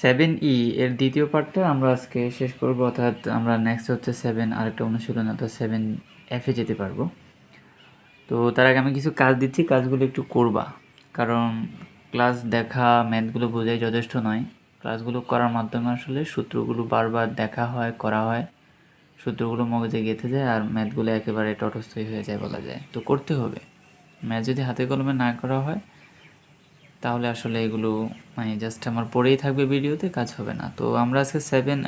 Seven E এর দ্বিতীয় পার্টটা আমরা আজকে শেষ করব, অর্থাৎ আমরা নেক্সট হচ্ছে সেভেন আরেকটা অনুশীলন, অর্থাৎ সেভেন এফে যেতে পারব। তো তার আগে আমি কিছু কাজ দিচ্ছি, কাজগুলো একটু করবা। কারণ ক্লাস দেখা ম্যাথগুলো বোঝাই যথেষ্ট নয়। ক্লাসগুলো করার মাধ্যমে আসলে সূত্রগুলো বারবার দেখা হয়, করা হয়। সূত্রগুলো মগজে গেঁথে যায় আর ম্যাথগুলো একেবারে তটস্থই হয়ে যায় বলা যায়। তো করতে হবে। ম্যাথ যদি হাতে কলমে না করা হয় তাহলে আসলে এগুলো মানে জাস্ট আমার পড়েই থাকবে ভিডিওতে, কাজ হবে না। তো আমরা আজকে সেভেন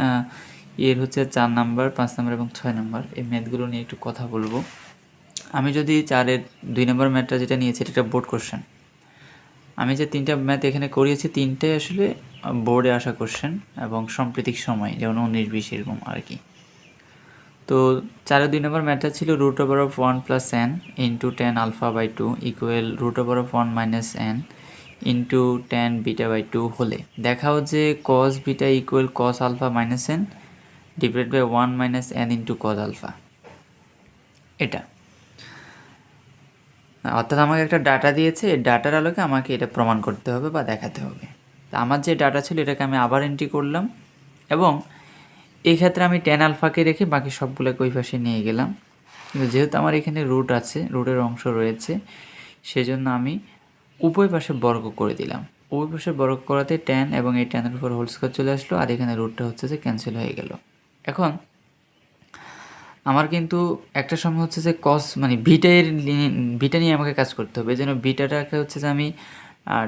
এর হচ্ছে চার নাম্বার, পাঁচ নাম্বার এবং ছয় নাম্বার, এই ম্যাথগুলো নিয়ে একটু কথা বলব। আমি যদি চারের দুই নম্বর ম্যাথটা যেটা নিয়েছি, এটা বোর্ড কোশ্চেন আমি যে তিনটা ম্যাথ এখানে করিয়েছি তিনটে আসলে বোর্ডে আসা কোশ্চেন এবং সাম্প্রতিক সময়, যেমন উনিশ, বিশ এরকম আর কি। তো চারের দুই নম্বর ম্যাথটা ছিল root over of one plus n into tan alpha by two equal root over of one minus n into tan beta by two হলে। দেখাও যে cos beta equal cos alpha minus n divide by one minus n into cos alpha এটা। অর্থাৎ আমাকে একটা data দিয়েছে ডাটার আলোকে আমাকে এটা প্রমাণ করতে হবে বা দেখাতে হবে। তা আমার যে ডাটা ছিল এটাকে আমি আবার এন্ট্রি করলাম এবং এই ক্ষেত্রে আমি টেন আলফাকে রেখে বাকি সবগুলোকে ওই পাশে নিয়ে গেলাম। কিন্তু যেহেতু আমার এখানে রুট আছে রুটের অংশ রয়েছে, সেজন্য আমি উভয় পাশে বর্গ করে দিলাম। উভয় পাশে বর্গ করাতে টেন এবং এই টেনের উপর হোল স্কোয়ার চলে আসলো আর এখানে রুটটা হচ্ছে যে ক্যান্সেল হয়ে গেল। এখন আমার কিন্তু একটা সময় হচ্ছে যে কস মানে ভিটার ভিটা নিয়ে আমাকে কাজ করতে হবে। জন্য ভিটাটাকে হচ্ছে যে আমি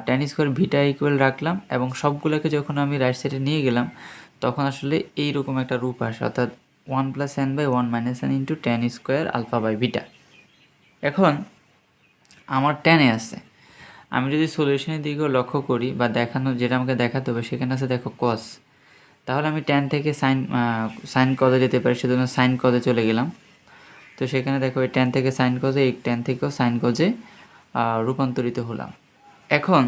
টেন স্কোয়ার ভিটা ইকুয়াল রাখলাম এবং সবগুলোকে যখন আমি রাইট সাইডে নিয়ে গেলাম, তখন আসলে এইরকম একটা রূপ আসে। অর্থাৎ one plus n by one minus n into tan square alpha by beta এখন আমার টেনে আছে। আমি যদি সলিউশনের দিকেও লক্ষ্য করি বা দেখানো যেটা আমাকে দেখাতে হবে, সেখানে আছে দেখো কস তাহলে আমি টেন থেকে সাইন সাইন কদে যেতে পারি, সেজন্য সাইন কদে চলে গেলাম। তো সেখানে দেখো এই টেন থেকে সাইন কজে এই টেন থেকেও সাইন কজে রূপান্তরিত হলাম। এখন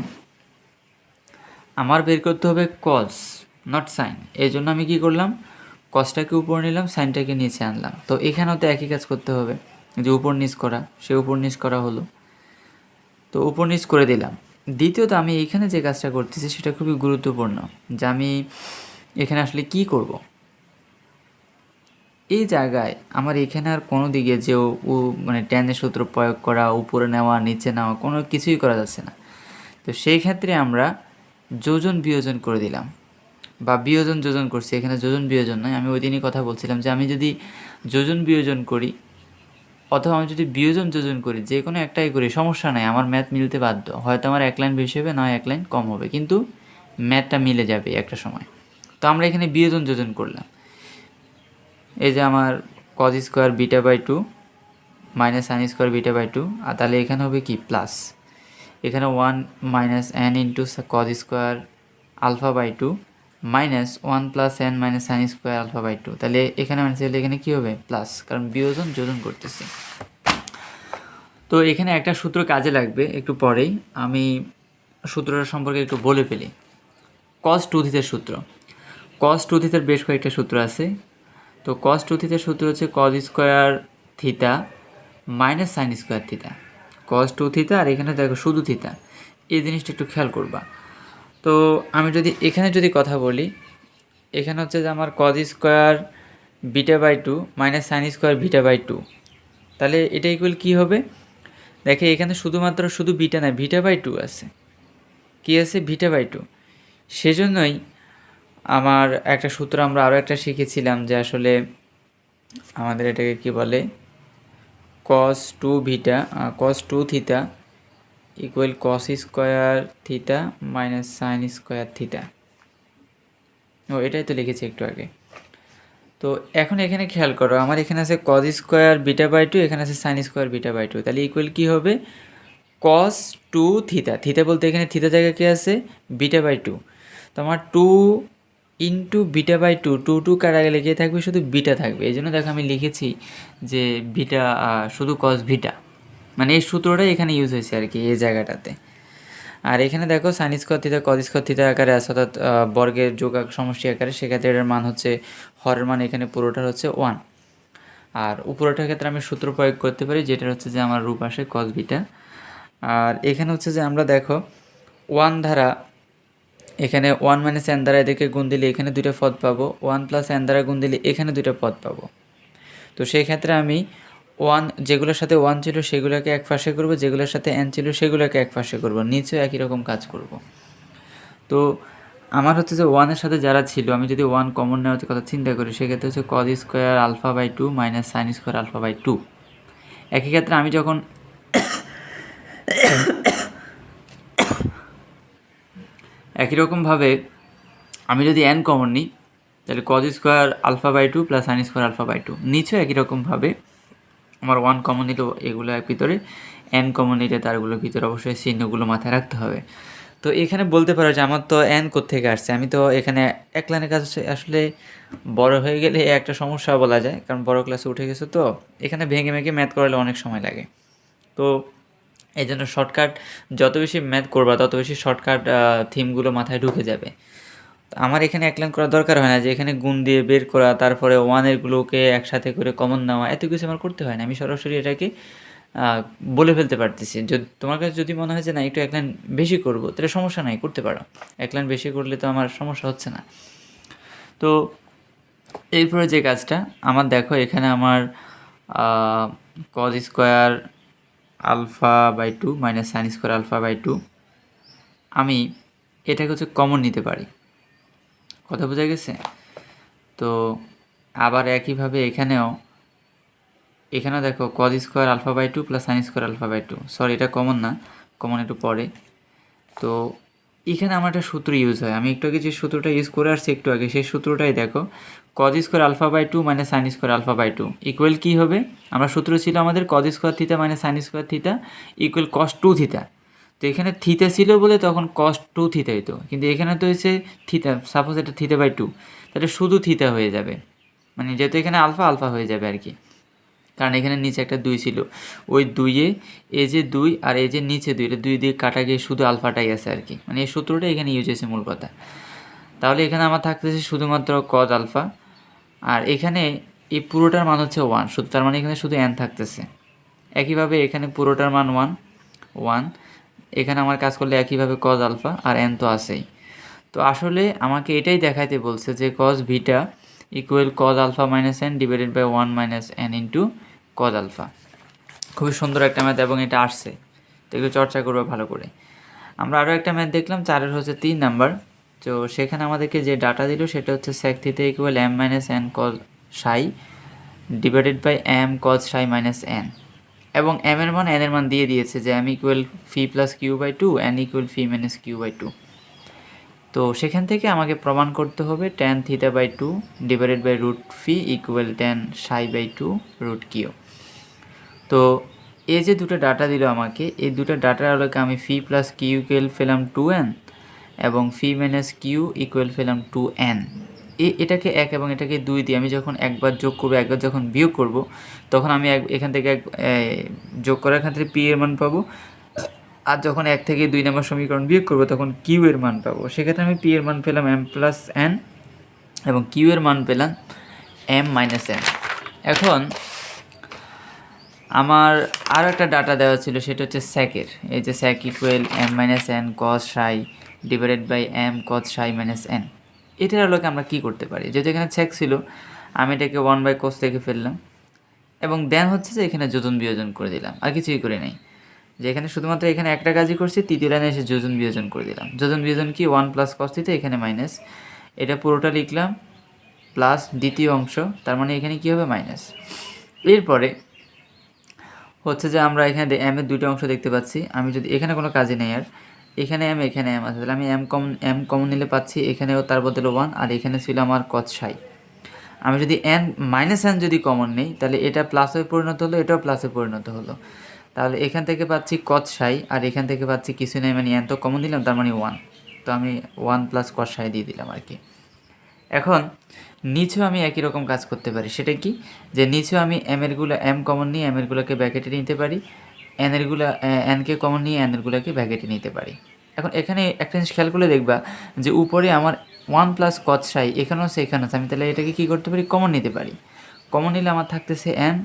আমার বের করতে হবে কজ নট সাইন এই জন্য আমি কি করলাম? কজটাকে উপর নিলাম সাইনটাকে নিচে আনলাম। তো এখানেও তো একই কাজ করতে হবে। যে উপর নিচ করা, সে উপর নিচ করা হলো। তো উপর করে দিলাম। দ্বিতীয়ত আমি এখানে যে কাজটা করতেছি সেটা খুবই গুরুত্বপূর্ণ, যে আমি এখানে আসলে কি করব। এই জায়গায় আমার এখানে আর কোনো দিকে যে ও মানে ট্যানের সূত্র প্রয়োগ করা, উপরে নেওয়া, নিচে নেওয়া কোনো কিছুই করা যাচ্ছে না। তো সেই ক্ষেত্রে আমরা যোজন বিয়োজন করে দিলাম। বা বিয়োজন যোজন করছি, এখানে যোজন বিয়োজন নয়, আমি ওই দিনই কথা বলছিলাম যে আমি যদি যোজন বিয়োজন করি অথবা আমি যদি বিয়োজন যোজন করি, যে কোনো একটাই করি, সমস্যা নাই, আমার ম্যাথ মিলতে বাধ্য। হয়তো আমার এক লাইন বেশি হবে, নয় এক লাইন কম হবে, কিন্তু ম্যাথটা মিলে যাবে একটা সময়। তো আমরা এখানে বিয়োজন যোজন করলাম। এই যে আমার cos square beta by two minus sine square beta by two আর তাহলে এখানে হবে কি? প্লাস এখানে one minus n into cos square alpha by two minus one plus n minus sine square alpha by two. তাহলে এখানে মানে তাহলে এখানে কী হবে? প্লাস কারণ বিয়োজন যোজন করতেছি। তো এখানে একটা সূত্র কাজে লাগবে একটু পরেই। আমি সূত্রটা সম্পর্কে একটু বলে ফেলি। কজ টু থিতের সূত্র। কজ টু থিতের বেশ কয়েকটা সূত্র আছে। তো কজ টু থিতের সূত্র হচ্ছে cos square theta minus sine square theta cos two theta আর এখানে দেখো শুধু থিতা এই জিনিসটা একটু খেয়াল করবা। তো আমি যদি এখানে যদি কথা বলি, এখানে হচ্ছে যে আমার cos square beta by two minus sine square beta by two তাহলে এটা ইকুয়াল কী হবে? দেখে এখানে শুধুমাত্র শুধু বিটা না ভিটা বাই টু আছে। কী আছে? ভিটা বাই টু সেজন্যই আমার একটা সূত্র আমরা আরও একটা শিখেছিলাম যে আসলে আমাদের এটাকে কি বলে? Cos two beta cos two theta equal cos square theta minus sine square theta ও, এটাই তো লিখেছি একটু আগে। তো এখন এখানে খেয়াল করো, আমার এখানে আছে cos square beta by two এখানে আছে sine square beta by two তাহলে ইকুয়াল কী হবে? কস টু থিতা থিতা বলতে এখানে থিতা জায়গায় কী আছে? বিটা বাই টু তো আমার two into beta by two two two কাটা গেলে কে থাকবে? শুধু বিটা থাকবে। এই জন্য দেখো আমি লিখেছি যে বিটা শুধু কস ভিটা মানে এই সূত্রটাই এখানে ইউজ হয়েছে আর কি, এই জায়গাটাতে। আর এখানে দেখো সাইন স্কোয়ার থিতা থিতা আকারে আছে অর্থাৎ বর্গের যোগ সমষ্টি আকারে, সেক্ষেত্রে এটার মান হচ্ছে, হরের মান এখানে পুরোটার হচ্ছে ওয়ান আর উপরটার ক্ষেত্রে আমি সূত্র প্রয়োগ করতে পারি যেটা হচ্ছে যে আমার রূপ আসে কজ বিটা। আর এখানে হচ্ছে যে আমরা দেখো ওয়ান ধারা, এখানে ওয়ান মাইনাস এন দ্বারা এদেরকে গুণ দিলে এখানে দুইটা পদ পাবো ওয়ান প্লাস এন দ্বারা গুণ দিলে এখানে দুইটা পদ পাবো। তো সেই ক্ষেত্রে আমি ওয়ান যেগুলোর সাথে ওয়ান ছিল সেগুলোকে এক পাশে করব, যেগুলোর সাথে এন ছিল সেগুলোকে এক পাশে করব নিচেও একই রকম কাজ করব। তো আমার হচ্ছে যে ওয়ানের সাথে যারা ছিল, আমি যদি ওয়ান কমন নেওয়ার কথা চিন্তা করি, সেক্ষেত্রে হচ্ছে cos square alpha by two minus sine square alpha by two একই ক্ষেত্রে আমি যখন একই রকমভাবে আমি যদি এন কমন নিই, তাহলে cos square alpha by two plus sine square alpha by two নিচেও একই রকমভাবে আমার ওয়ান কমন নিলেও এগুলো ভিতরে এন কমন নিলে তারগুলোর ভিতরে অবশ্যই চিহ্নগুলো মাথায় রাখতে হবে। তো এখানে বলতে পারো যে আমার তো এন থেকে আসছে, আমি তো এখানে এক লাইনের কাজ আসলে বড় হয়ে গেলে একটা সমস্যা বলা যায়, কারণ বড় ক্লাসে উঠে গেছে তো, এখানে ভেঙে ভেঙে ম্যাথ করালে অনেক সময় লাগে। তো এই জন্য শর্টকাট যত বেশি ম্যাথ করবা, তত বেশি শর্টকাট থিমগুলো মাথায় ঢুকে যাবে। আমার এখানে এক লাইন করার দরকার হয় না যে এখানে গুণ দিয়ে বের করা, তারপরে ওয়ানেরগুলোকে একসাথে করে কমন নেওয়া, এত কিছু আমার করতে হয় না। আমি সরাসরি এটাকে বলে ফেলতে পারতেছি। যদি, তোমার কাছে যদি মনে হয় যে না, একটু এক লাইন বেশি করব, তাহলে সমস্যা নাই, করতে পারো। এক লাইন বেশি করলে তো আমার সমস্যা হচ্ছে না। তো এরপরে যে কাজটা, আমার দেখো এখানে আমার cos square alpha by two minus sine square alpha by two আমি এটাকে হচ্ছে কমন নিতে পারি। কথা বোঝা গেছে? তো আবার একইভাবে এখানেও এখানেও দেখো cos square alpha by two plus sine square alpha by two sorry এটা কমন না কমন একটু পরে। তো এখানে আমার একটা সূত্র ইউজ হয়। আমি একটু আগে যে সূত্রটা ইউজ করে আসছি একটু আগে, সেই সূত্রটাই দেখো। Cos square alpha by two minus sine square alpha by two equal কী হবে? আমরা সূত্র ছিল আমাদের cos square theta minus sine square theta equal cos two theta তো এখানে থিতা ছিল বলে তখন কস টু থিতা হইতো। কিন্তু এখানে তো হয়েছে থিতা সাপোজ এটা থিতা বাই টু তাহলে শুধু থিতা হয়ে যাবে। মানে যেহেতু এখানে আলফা আলফা হয়ে যাবে আর কি। কারণ এখানে নিচে একটা দুই ছিল। ওই দুইয়ে এ যে দুই আর এ যে নিচে দুই, এটা দুই দিয়ে কাটা গিয়ে শুধু আলফাটাই আছে আর কি। মানে এই সূত্রটা এখানে ইউজ হয়েছে মূল কথা। তাহলে এখানে আমার থাকতেছে শুধুমাত্র কজ আলফা আর এখানে এই পুরোটার মান হচ্ছে ওয়ান শুধু তার মানে এখানে শুধু এন থাকতেছে। একইভাবে এখানে পুরোটার মান ওয়ান ওয়ান এখানে আমার কাজ করলে একইভাবে কজ আলফা আর এন তো আছেই। তো আসলে আমাকে এটাই দেখাইতে বলছে যে cos beta equal cos alpha minus n divided by one minus n into cos alpha খুবই সুন্দর একটা ম্যাথ এবং এটা আসছে। তো এগুলো চর্চা করব ভালো করে। আমরা আরও একটা ম্যাথ দেখলাম, চারের হচ্ছে তিন নাম্বার। তো সেখানে আমাদেরকে যে ডাটা দিল সেটা হচ্ছে sec theta equal m minus n cos psi divided by m cos psi minus n এবং এম এর মান এন এর মান দিয়ে দিয়েছে যে m equal phi plus q by two n equal phi minus q by two তো সেখান থেকে আমাকে প্রমাণ করতে হবে tan theta by two divided by root phi equal tan psi by two root q তো এই যে দুটো ডাটা দিল আমাকে, এই দুটো ডাটার আলোকে আমি ফি প্লাস কিউ ইকুয়াল ফেলাম টু এন এবং ফি মাইনাস কিউ ইকুয়াল ফেলাম টু এন এটাকে এক এবং এটাকে দুই দিয়ে আমি যখন একবার যোগ করব, একবার যখন বিয়োগ করব, তখন আমি এখান থেকে এক যোগ করার ক্ষেত্রে পি এর মান পাবো। আর যখন এক থেকে দুই নম্বর সমীকরণ বিয়োগ করব, তখন কিউ এর মান পাবো। সেক্ষেত্রে আমি পি এর মান পেলাম এম প্লাস এন এবং কিউ এর মান পেলাম এম মাইনাস এন। এখন আমার আরও একটা ডাটা দেওয়া ছিল, সেটা হচ্ছে স্যাকের এই যে sec equal m minus n cos psi divided by M cos Sai minus N এটার আলোকে আমরা কী করতে পারি? যেহেতু এখানে স্যাক ছিল, আমি এটাকে ওয়ান বাই কোস থেকে ফেললাম। এবং দেন হচ্ছে যে এখানে যোজন বিয়োজন করে দিলাম, আর কিছুই করে নাই। যে এখানে শুধুমাত্র এখানে একটা কাজই করছি, তৃতীয় লাইনে এসে যোজন বিয়োজন করে দিলাম। যোজন বিয়োজন কি? ওয়ান প্লাস কস দিতে এখানে মাইনাস এটা পুরোটা লিখলাম প্লাস দ্বিতীয় অংশ, তার মানে এখানে কী হবে? মাইনাস এরপরে হচ্ছে যে আমরা এখানে এম এর দুইটা অংশ দেখতে পাচ্ছি। আমি যদি, এখানে কোনো কাজই নেই আর। এখানে এম এখানে এম আছে। তাহলে আমি এম কমন এম কমন নিলে পাচ্ছি, এখানেও তার বদলে ওয়ান আর এখানে ছিল আমার কচ সাই আমি যদি এন মাইনাস এন যদি কমন নেই, তাহলে এটা প্লাসে পরিণত হলো, এটাও প্লাসে পরিণত হলো। তাহলে এখান থেকে পাচ্ছি কচ সাই আর এখান থেকে পাচ্ছি কিছু নেই মানে এন তো কমন দিলাম তার মানে ওয়ান তো আমি ওয়ান প্লাস সাই দিয়ে দিলাম আর কি। এখন, নিচেও আমি একই রকম কাজ করতে পারি। সেটা কি? যে নিচেও আমি এম এমেরগুলো এম কমন নিয়ে এম এমেরগুলোকে ব্যাকেটে নিতে পারি এনেরগুলো এনকে কমন নিয়ে এনেরগুলোকে ব্যাকেটে নিতে পারি। এখন এখানে একটা জিনিস খেয়াল করলে দেখবা যে উপরে আমার ওয়ান প্লাস কচ সাই এখানেও সেখানে আছে। আমি তাহলে এটাকে কী করতে পারি? কমন নিতে পারি। কমন নিলে আমার থাকতেছে এন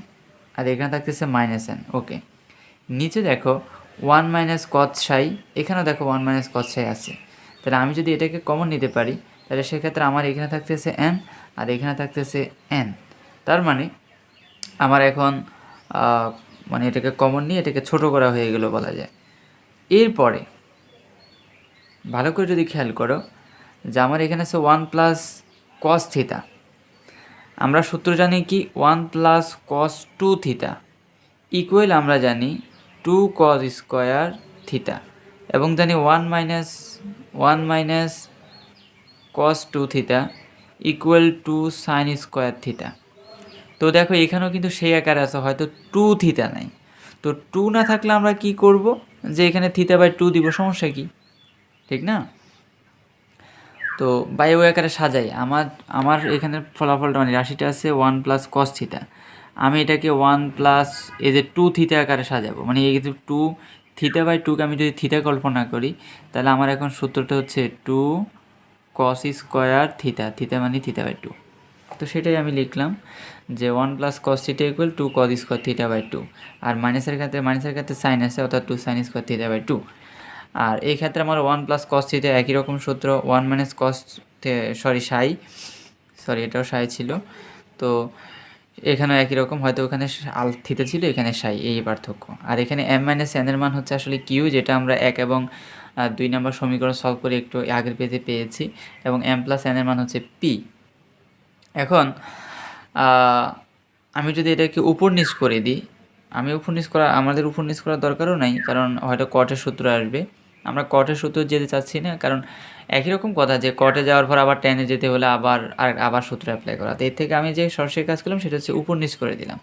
আর এখানে থাকতেছে মাইনাস এন ওকে নিচে দেখো ওয়ান মাইনাস কচ সাই এখানেও দেখো ওয়ান মাইনাস কচ সাই আছে। তাহলে আমি যদি এটাকে কমন নিতে পারি, তাহলে সেক্ষেত্রে আমার এখানে থাকতেছে এন আর এখানে থাকতেছে এন তার মানে আমার এখন মানে এটাকে কমন নিয়ে এটাকে ছোট করা হয়ে গেল বলা যায়। এরপরে ভালো করে যদি খেয়াল করো যে আমার এখানে আছে ওয়ান প্লাস কস থিতা আমরা সূত্র জানি কি? One plus cos two theta equal আমরা জানি টু কস স্কোয়ার থিতা এবং জানি one minus one minus cos two theta equal two sine square theta তো দেখো, এখানেও কিন্তু সেই আকারে আছে, হয়তো টু থিতা নাই। তো টু না থাকলে আমরা কি করব? যে এখানে থিতা বাই টু দিব, সমস্যা কি? ঠিক না? তো ওই আকারে সাজাই। আমার আমার এখানে ফলাফলটা মানে রাশিটা আছে ওয়ান প্লাস কস থিতা আমি এটাকে ওয়ান প্লাস এই যে টু থিতা আকারে সাজাবো। মানে এই যে টু থিতা বাই টুকে আমি যদি থিতা কল্পনা করি, তাহলে আমার এখন সূত্রটা হচ্ছে টু কস স্কোয়ার থিতা থিতা মানে থিতা বাই টু। তো সেটাই আমি লিখলাম যে one plus cos theta equal to cos square theta by two. আর মাইনাসের ক্ষেত্রে মাইনাসের ক্ষেত্রে সাইন আছে, অর্থাৎ two sine square theta by two. আর এই ক্ষেত্রে আমার ওয়ান প্লাস কস থিটা একই রকম সূত্র one minus cos sorry psi. Sorry এটাও সাই ছিল। তো এখানেও একই রকম, হয়তো ওখানে আল থিতে ছিল, এখানে সাই, এই পার্থক্য। আর এখানে এম মাইনাস এনের মান হচ্ছে আসলে কিউ যেটা আমরা এক এবং দুই নম্বর সমীকরণ সলভ করে একটু আগের পেজে পেয়েছি, এবং এম প্লাস এনের মান হচ্ছে পি এখন আমি যদি এটাকে উপর নিচ করে দিই, আমি উপর নিচ করা, আমাদের উপর নিচ করার দরকারও নাই, কারণ হয়তো কটের সূত্র আসবে। আমরা কটের সূত্র যেতে চাচ্ছি না, কারণ একই রকম কথা যে কটে যাওয়ার পর আবার টেনে যেতে হলে আবার আর আবার সূত্র অ্যাপ্লাই করা। তো এর থেকে আমি যে সরাসরি কাজ করলাম সেটা হচ্ছে উপর নিচ করে দিলাম।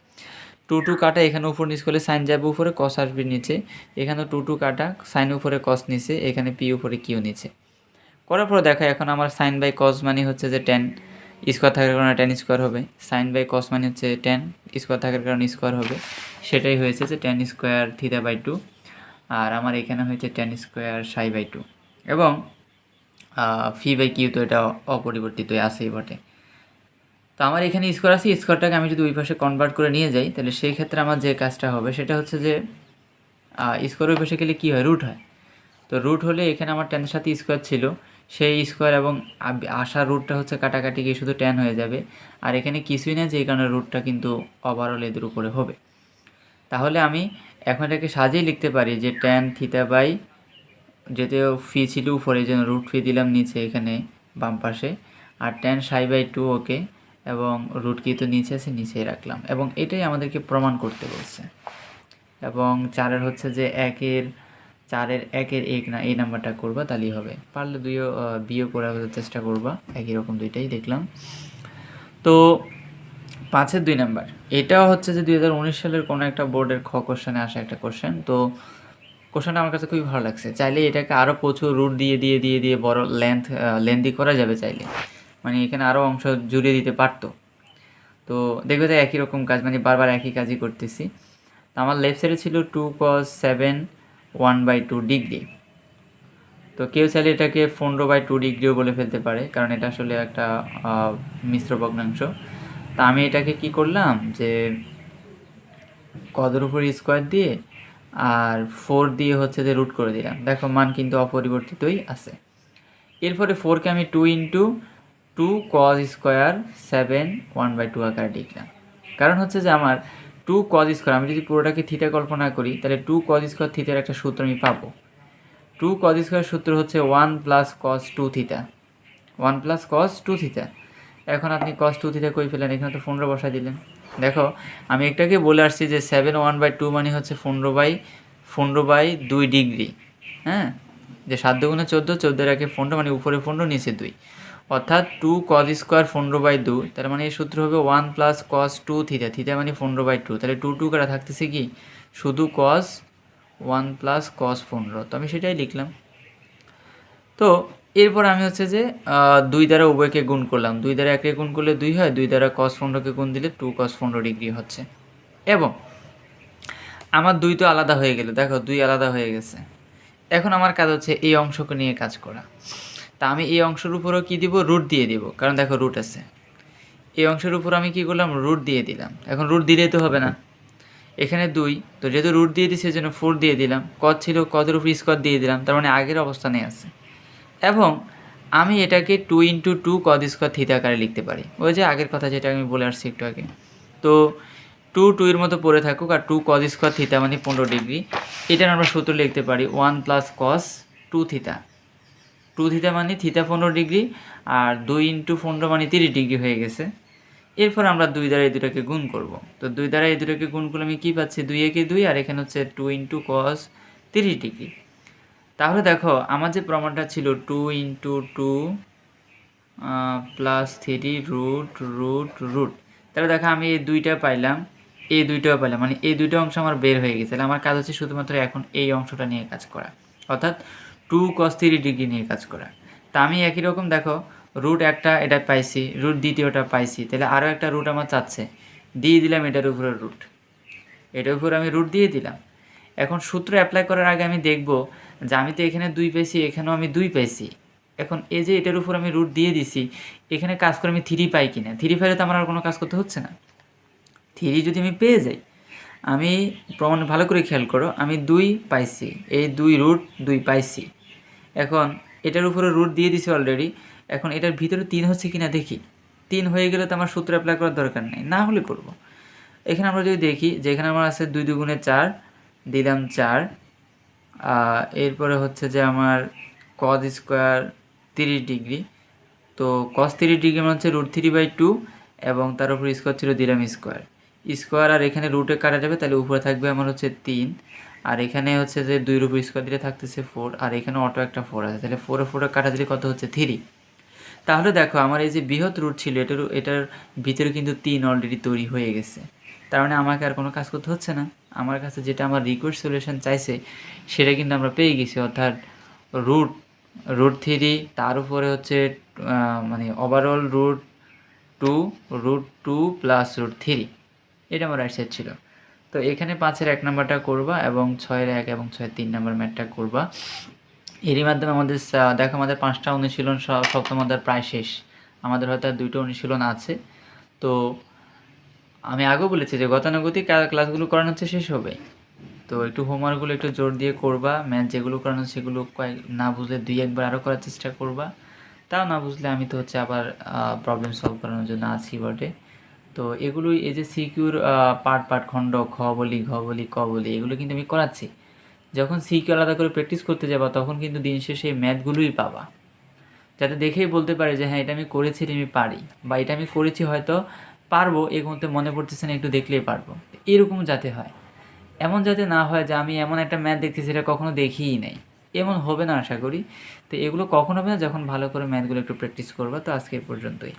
টু টু কাটা, এখানে উপর নিচ করলে সাইন যাবে উপরে কস আসবে নিচে। এখানেও টু টু কাটা, সাইন উপরে কস নিচে, এখানে পি উপরে কিউ নিচে। করার পর দেখো এখন আমার সাইন বাই কস মানে হচ্ছে যে টেন স্কোয়ার থাকার কারণে টেন স্কোয়ার হবে। সাইন বাই কস মানে হচ্ছে টেন স্কোয়ার থাকার কারণে স্কোয়ার হবে। সেটাই হয়েছে যে tan square theta by two আর আমার এখানে হয়েছে tan square psi by two এবং ফি বাই কিউ তো এটা অপরিবর্তিতই আছেই বটে। তো আমার এখানে স্কোয়ার আছে স্কোয়ারটাকে আমি যদি ওই পাশে কনভার্ট করে নিয়ে যাই, তাহলে সেই ক্ষেত্রে আমার যে কাজটা হবে সেটা হচ্ছে যে স্কোয়ার ওই পাশে গেলে কী হয়? রুট হয়। তো রুট হলে এখানে আমার টেনের সাথে স্কোয়ার ছিল, সেই স্কোয়ার এবং আসার রুটটা হচ্ছে কাটাকাটি গিয়ে শুধু টেন হয়ে যাবে। আর এখানে কিছুই না, যে এই কারণে রুটটা কিন্তু ওভারঅল এদের উপরে হবে। তাহলে আমি এখন এটাকে সাজিয়ে লিখতে পারি যে ট্যান থিতা বাই যদিও ফি ছিল উপরে জন্য রুট ফি দিলাম নিচে এখানে বাম পাশে। আর tan psi by two okay এবং রুট কি তো নিচে আছে, নিচেই রাখলাম। এবং এটাই আমাদেরকে প্রমাণ করতে বলছে। এবং চারের হচ্ছে যে একের, চারের একের এক না, এই নাম্বারটা করবা, তাহলেই হবে। পারলে দুইও বিয়ে করার চেষ্টা করবা। একই রকম দুইটাই দেখলাম। তো পাঁচের দুই নাম্বার। এটাও হচ্ছে যে দুই হাজার উনিশ সালের কোনো একটা বোর্ডের খ কোশ্চেনে আসা একটা কোশ্চেন তো কোশ্চেনটা আমার কাছে খুবই ভালো লাগছে। চাইলে এটাকে আরও প্রচুর রুট দিয়ে দিয়ে দিয়ে দিয়ে বড় লেন্থ লেন্দি করা যাবে চাইলে। মানে এখানে আরও অংশ জুড়ে দিতে পারতো। তো দেখবে তো একই রকম কাজ মানে বারবার একই কাজই করতেছি। তো আমার লেফট সাইডে ছিল two cos seven one by two degree তো কেউ চাইলে এটাকে পনেরো বাই টু ডিগ্রিও বলে ফেলতে পারে, কারণ এটা আসলে একটা মিশ্র ভগ্নাংশ। তা আমি এটাকে কি করলাম যে কদের উপর স্কোয়ার দিয়ে আর ফোর দিয়ে হচ্ছে যে রুট করে দিলাম। দেখো মান কিন্তু অপরিবর্তিতই আছে। এরপরে ফোরকে আমি two into two cos square seven one by two আকারে লিখলাম। কারণ হচ্ছে যে আমার টু কজ স্কোয়ার আমি যদি পুরোটাকে থিতা কল্পনা করি, তাহলে টু কজ স্কোয়ার থিতার একটা সূত্র আমি পাবো। টু কজ স্কোয়ার সূত্র হচ্ছে one plus cos two theta one plus cos two theta এখন আপনি কস টু থিতা কই ফেলেন? এখানে তো পনেরো বসাই দিলেন। দেখো, আমি একটাকে বলে আসছি যে সেভেন ওয়ান বাই টু মানে হচ্ছে পনেরো বাই পনেরো বাই দুই ডিগ্রি। হ্যাঁ? যে সাত দুগুণে চোদ্দ, চোদ্দোর একে পনেরো মানে উপরে পনেরো, নিচে দুই। অর্থাৎ টু কজ স্কোয়ার পনেরো বাই দু তার মানে এই সূত্র হবে one plus cos two theta theta মানে পনেরো বাই টু তাহলে টু টু করে থাকতেছে কি? শুধু কস ওয়ান প্লাস কস পনেরো। তো আমি সেটাই লিখলাম। তো এরপর আমি হচ্ছে যে দুই দ্বারা উভয়কে গুণ করলাম। দুই দ্বারা একে গুণ করলে দুই হয়, দুই দ্বারা কস পনেরোকে গুণ দিলে টু কস পনেরো ডিগ্রি হচ্ছে। এবং আমার দুই তো আলাদা হয়ে গেল, দেখো দুই আলাদা হয়ে গেছে। এখন আমার কাজ হচ্ছে এই অংশকে নিয়ে কাজ করা। তা আমি এই অংশের উপরও কী দিব? রুট দিয়ে দিব। কারণ দেখো রুট আছে। এই অংশের উপর আমি কি করলাম? রুট দিয়ে দিলাম। এখন রুট দিলেই তো হবে না। এখানে দুই, তো যেহেতু রুট দিয়ে দিচ্ছে জন্য ফোর দিয়ে দিলাম। কদ ছিল কদের উপর স্কোয়ার দিয়ে দিলাম। তার মানে আগের অবস্থানে আছে। এবং আমি এটাকে two into two cos square theta আকারে লিখতে পারি। ওই যে আগের কথা যেটা আমি বলে আসছি একটু আগে। তো টু টু এর মতো পড়ে থাকুক আর টু কদ স্কোয়ার থিতা মানে পনেরো ডিগ্রি। এটার আমরা সূত্র লিখতে পারি one plus cos two theta two theta মানে থিতা পনেরো ডিগ্রি আর দুই ইন্টু পনেরো মানে তিরিশ ডিগ্রি হয়ে গেছে। এরপর আমরা দুই দ্বারা এই দুটাকে গুণ করব। তো দুই দ্বারা এই দুটাকে গুণ করলে আমি কী পাচ্ছি? দুই একে দুই আর এখানে হচ্ছে টু ইন্টু কস তিরিশ ডিগ্রি। তাহলে দেখো, আমার যে প্রমাণটা ছিল two into two plus three root root root তাহলে দেখো আমি এই দুইটা পাইলাম, এই দুইটাও পাইলাম মানে এই দুইটা অংশ আমার বের হয়ে গেছে, তাহলে আমার কাজ হচ্ছে শুধুমাত্র এখন এই অংশটা নিয়ে কাজ করা, অর্থাৎ টু কস থ্রি ডিগ্রি নিয়ে কাজ করা, তা আমি একই রকম দেখো রুট একটা এটা পাইছি রুট দ্বিতীয়টা পাইছি, তাহলে আরও একটা রুট আমার চাচ্ছে, দিয়ে দিলাম এটার উপরে রুট এটার উপর আমি রুট দিয়ে দিলাম এখন সূত্র অ্যাপ্লাই করার আগে আমি দেখব যে আমি তো এখানে দুই পেয়েছি এখানেও আমি দুই পেয়েছি এখন এই যে এটার উপর আমি রুট দিয়ে দিছি, এখানে কাজ করে আমি থ্রি পাই কিনা? থ্রি পাইলে তো আমার আর কোনো কাজ করতে হচ্ছে না। থ্রি যদি আমি পেয়ে যাই, আমি প্রমাণ ভালো করে খেয়াল করো, আমি দুই পাইছি, এই দুই রুট দুই পাইছি। এখন এটার উপরে রুট দিয়ে দিছি অলরেডি এখন এটার ভিতরে তিন হচ্ছে কিনা দেখি। তিন হয়ে গেলে তো আমার সূত্র অ্যাপ্লাই করার দরকার নেই, না হলে করব। এখানে আমরা যদি দেখি যে এখানে আমার আছে দুই দুগুণে চার দিলাম চার। এরপরে হচ্ছে যে আমার কদ স্কোয়ার তিরিশ ডিগ্রি। তো কস তিরিশ ডিগ্রি মানে হচ্ছে রুট থ্রি বাই টু এবং তার উপর স্কোয়ার ছিল দিলাম স্কোয়ার স্কোয়ার আর এখানে রুটে কাটা যাবে, তাহলে উপরে থাকবে আমার হচ্ছে তিন। আর এখানে হচ্ছে যে দুইয়ের উপর স্কোয়ার দিলে থাকতেছে ফোর আর এখানে অটো একটা ফোর আছে। তাহলে ফোরে ফোরে কাটা দিলে কত হচ্ছে থ্রি তাহলে দেখো, আমার এই যে বৃহৎ রুট ছিল, এটার এটার ভিতরে কিন্তু তিন অলরেডি তৈরি হয়ে গেছে। তার মানে আমাকে আর কোনো কাজ করতে হচ্ছে না। আমার কাছে যেটা আমার রিকোয়েস্ট সলিউশন চাইছে, সেটা কিন্তু আমরা পেয়ে গেছি। অর্থাৎ রুট রুট থ্রি তার উপরে হচ্ছে মানে overall root two root two plus root three এটা আমার রাইট সাইড ছিল। তো এখানে পাঁচের এক নাম্বারটা করবা এবং ছয়ের এক এবং ছয়ের তিন নাম্বার ম্যাটটা করবা। এরই মাধ্যমে আমাদের দেখো আমাদের পাঁচটা অনুশীলন সপ্তম অধ্যায় প্রায় শেষ। আমাদের হয়তো দুইটা অনুশীলন আছে। তো আমি আগেও বলেছি যে গতানুগতিক ক্লাসগুলো করানো হচ্ছে শেষ হবে। তো একটু হোমওয়ার্কগুলো একটু জোর দিয়ে করবা ম্যাথ যেগুলো করানো সেগুলো কয়েক না বুঝলে দুই একবার আরও করার চেষ্টা করবা। তাও না বুঝলে আমি তো হচ্ছে আবার প্রবলেম সলভ করানোর জন্য আছি বটে। তো এগুলোই এই যে সিকিউর পার্ট পার্ট খণ্ড, খ বলি, ঘ বলি, ক বলি, এগুলো কিন্তু আমি করাচ্ছি। যখন সিকিউ আলাদা করে প্র্যাকটিস করতে যাবা, তখন কিন্তু দিন শেষে এই ম্যাথগুলোই পাবা। যাতে দেখেই বলতে পারে যে হ্যাঁ এটা আমি করেছি, এটা আমি পারি। বা এটা আমি করেছি হয়তো পারব মুহূর্তে মনে পড়তেছে না, একটু দেখলেই পারব। এরকম যাতে হয়। এমন যাতে না হয় যে আমি এমন একটা ম্যাথ দেখতেছি সেটা কখনো দেখিই নাই। এমন হবে না, আশা করি। তো এগুলো কখন হবে না, যখন ভালো করে ম্যাথগুলো একটু প্র্যাকটিস করব। তো আজকে পর্যন্তই।